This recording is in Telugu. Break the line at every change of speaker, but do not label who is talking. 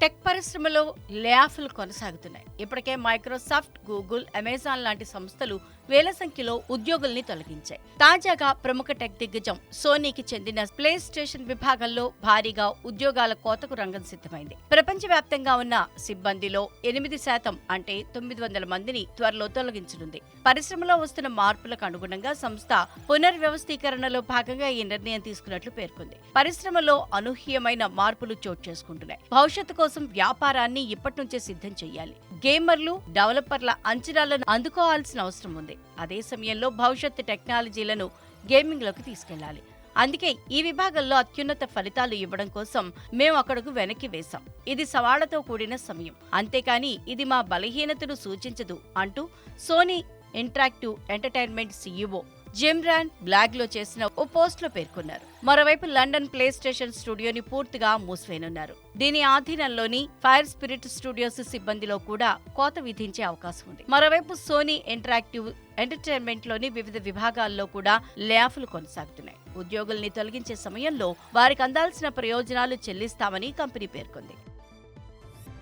టెక్ పరిశ్రమలో లేఆఫ్లు కొనసాగుతున్నాయి. ఇప్పటికే మైక్రోసాఫ్ట్ గూగుల్ అమెజాన్ లాంటి సంస్థలు వేల సంఖ్యలో ఉద్యోగుల్ని తొలగించాయి. తాజాగా ప్రముఖ టెక్ దిగ్గజం సోనీకి చెందిన ప్లే స్టేషన్ విభాగంలో భారీగా ఉద్యోగాల కోతకు రంగం సిద్ధమైంది. ప్రపంచవ్యాప్తంగా ఉన్న సిబ్బందిలో ఎనిమిది శాతం అంటే తొమ్మిది వందల మందిని త్వరలో తొలగించనుంది. పరిశ్రమలో వస్తున్న మార్పులకు అనుగుణంగా సంస్థ పునర్వ్యవస్థీకరణలో భాగంగా ఈ నిర్ణయం తీసుకున్నట్లు పేర్కొంది. పరిశ్రమలో అనూహ్యమైన మార్పులు చోటు చేసుకుంటున్నాయి. భవిష్యత్తు కోసం వ్యాపారాన్ని ఇప్పటినుంచే సిద్ధం చేయాలి గేమర్లు డెవలపర్ల అంచనాలను అందుకోవాల్సిన అవసరం ఉంది. అదే సమయంలో భవిష్యత్తు టెక్నాలజీలను గేమింగ్లోకి తీసుకెళ్ళాలి అందుకే ఈ విభాగంలో అత్యున్నత ఫలితాలు ఇవ్వడం కోసం మేము అక్కడకు వెనక్కి వేశాం. ఇది సవాళ్ళతో కూడిన సమయం. అంతేకాని ఇది మా బలహీనతను సూచించదు అంటూ Sony interactive entertainment CEO Jim Ryan బ్లాగ్లో చేసిన ఓ పోస్ట్లో పేర్కొన్నారు. మరోవైపు లండన్ ప్లే స్టేషన్ స్టూడియోని పూర్తిగా మూసివేయనున్నారు. దీని ఆధీనంలోని ఫైర్ స్పిరిట్ స్టూడియోస్ సిబ్బందిలో కూడా కోత విధించే అవకాశం ఉంది. మరోవైపు సోనీ ఇంటరాక్టివ్ ఎంటర్టైన్మెంట్లోని వివిధ విభాగాల్లో కూడా ల్యాఫ్లు కొనసాగుతున్నాయి. ఉద్యోగుల్ని తొలగించే సమయంలో వారికి అందాల్సిన ప్రయోజనాలు చెల్లిస్తామని కంపెనీ పేర్కొంది.